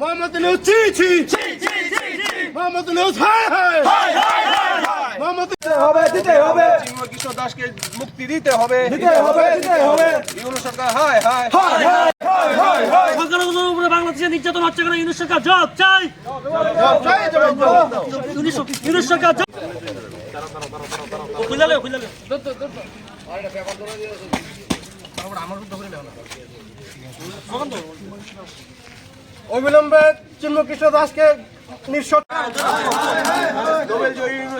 মোহাম্মদ ইউনুস ছি ছি মোহাম্মদ ইউনুস হায় হায় মোহাম্মদ হবে দিতে হবে। চিন্ময় দাসকে মুক্তি দিতে হবে। দিতে হবে দিতে হবে ইউনু সরকার হায় হায় সংখ্যালঘুদের উপরে বাংলাদেশে নির্যাতন হচ্ছে কেন? ইউনুস সরকার জবাব চাই। জয় জবাব দাও। ইউনুস ইউনুস সরকার জবাব- খুলে লেও, খুলে লেও। অবিলম্বে চিন্ময় কৃষ্ণ দাসকে জয়ী ইউনু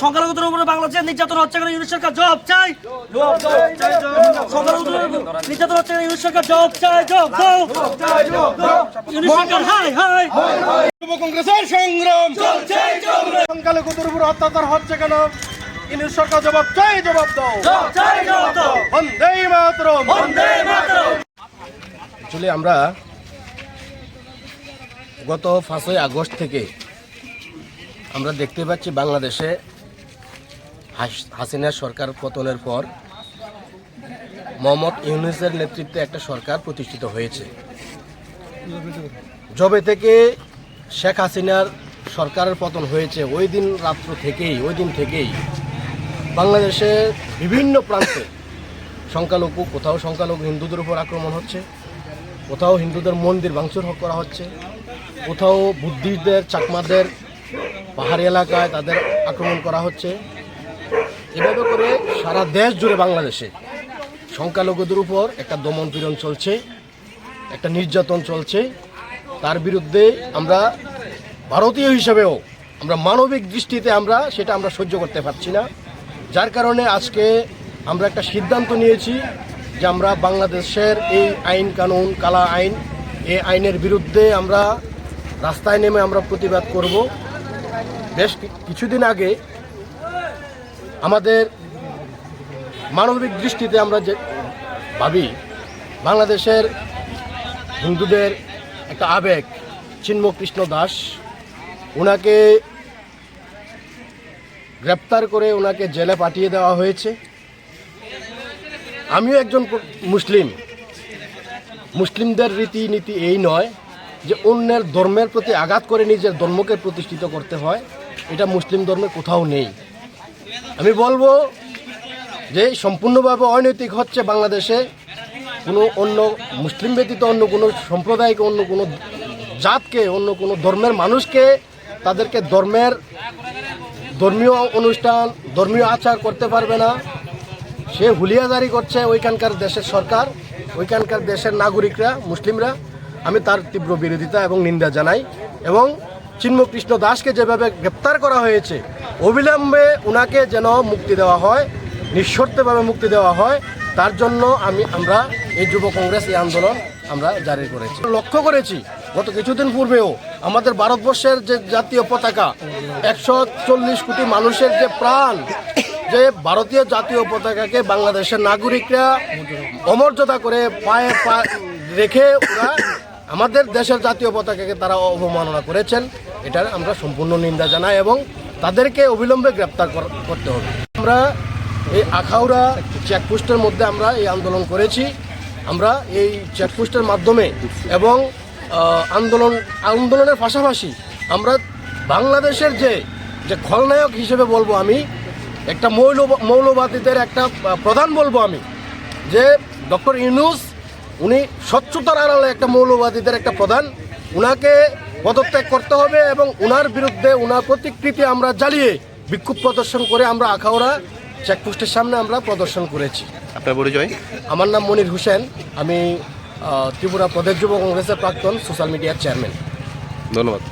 সংখ্যালঘুদের চাই চাই উপর অত্যাচার হচ্ছে কেন? সরকার জবাব চাই জবাব দাও। চাই জবাব দাও। বন্দে মাতরম। বন্দে মাতরম। আমরা গত পাঁচই আগস্ট থেকে আমরা দেখতে পাচ্ছি বাংলাদেশে হাস- হাসিনা সরকার পতনের পর মোহাম্মদ ইউনুসের নেতৃত্বে একটা সরকার প্রতিষ্ঠিত হয়েছে। জবে থেকে শেখ হাসিনার সরকারের পতন হয়েছে ওই দিন রাত্র থেকেই ওই দিন থেকেই বাংলাদেশের বিভিন্ন প্রান্তে সংখ্যালঘু, কোথাও সংখ্যালঘু হিন্দুদের উপর আক্রমণ হচ্ছে, কোথাও হিন্দুদের মন্দির ভাঙচুর করা হচ্ছে, কোথাও বুদ্ধিদের চাকমাদের পাহাড়ি এলাকায় তাদের আক্রমণ করা হচ্ছে। এভাবে করে সারা দেশ জুড়ে বাংলাদেশে সংখ্যালঘুদের উপর একটা দমন পীড়ন চলছে, একটা নির্যাতন চলছে। তার বিরুদ্ধে আমরা ভারতীয় হিসেবেও আমরা মানবিক দৃষ্টিতে আমরা সেটা আমরা সহ্য করতে পারছি না। যার কারণে আজকে আমরা একটা সিদ্ধান্ত নিয়েছি যে আমরা বাংলাদেশের এই আইন কানুন, কালা আইন, এই আইনের বিরুদ্ধে আমরা রাস্তায় নেমে আমরা প্রতিবাদ করব। বেশ কিছুদিন আগে আমাদের মানবিক দৃষ্টিতে আমরা যে ভাবি, বাংলাদেশের হিন্দুদের একটা আবেগ, চিন্ময় কৃষ্ণ দাস ওনাকে গ্রেপ্তার করে ওনাকে জেলে পাঠিয়ে দেওয়া হয়েছে। আমিও একজন মুসলিম। মুসলিমদের রীতিনীতি এই নয় যে অন্যের ধর্মের প্রতি আঘাত করে নিজের ধর্মকে প্রতিষ্ঠিত করতে হয়। এটা মুসলিম ধর্মে কোথাও নেই। আমি বলব যে সম্পূর্ণভাবে অনৈতিক হচ্ছে বাংলাদেশে কোনো অন্য মুসলিম ব্যতীত অন্য কোনো সম্প্রদায়কে, অন্য কোনো জাতকে, অন্য কোনো ধর্মের মানুষকে তাদেরকে ধর্মের ধর্মীয় অনুষ্ঠান, ধর্মীয় আচার করতে পারবে না। সে হুলিয়া জারি করছে ওইখানকার দেশের সরকার, ওইখানকার দেশের নাগরিকরা, মুসলিমরা। আমি তার তীব্র বিরোধিতা এবং নিন্দা জানাই এবং চিন্ময় কৃষ্ণ দাসকে যেভাবে গ্রেপ্তার করা হয়েছে, অবিলম্বে ওনাকে যেন মুক্তি দেওয়া হয়, নিঃশর্তভাবে মুক্তি দেওয়া হয়, তার জন্য আমি, আমরা এই যুব কংগ্রেস এই আন্দোলন আমরা জারি করেছি। লক্ষ্য করেছি গত কিছুদিন পূর্বেও আমাদের ভারতবর্ষের যে জাতীয় পতাকা, একশো চল্লিশ কোটি মানুষের যে প্রাণ, যে ভারতীয় জাতীয় পতাকাকে বাংলাদেশের নাগরিকরা অমর্যাদা করে পায়ে পা রেখে ওরা আমাদের দেশের জাতীয় পতাকাকে তারা অবমাননা করেছেন, এটার আমরা সম্পূর্ণ নিন্দা জানাই এবং তাদেরকে অবিলম্বে গ্রেপ্তার কর- করতে হবে। আমরা এই আখাউড়া চেকপোস্টের মধ্যে আমরা এই আন্দোলন করেছি। আমরা এই চেকপোস্টের মাধ্যমে এবং আন্দোলন আন্দোলনের পাশাপাশি আমরা বাংলাদেশের যে যে খলনায়ক হিসেবে বলব আমি একটা মৌল মৌলবাদীদের একটা প্রধান বলব আমি যে ডক্টর ইউনুস উনি স্বচ্ছতার আড়ালে একটা মৌলবাদীদের একটা প্রধান উনাকে পদত্যাগ করতে হবে এবং উনার বিরুদ্ধে উনার প্রতিকৃতি আমরা জ্বালিয়ে বিক্ষোভ প্রদর্শন করে আমরা আখাউড়া চেকপোস্টের সামনে আমরা প্রদর্শন করেছি। আপনার পরিচয়? আমার নাম মনির হোসেন আমি ত্রিপুরা প্রদেশ যুব কংগ্রেসের প্রাক্তন সোশ্যাল মিডিয়ার চেয়ারম্যান ধন্যবাদ।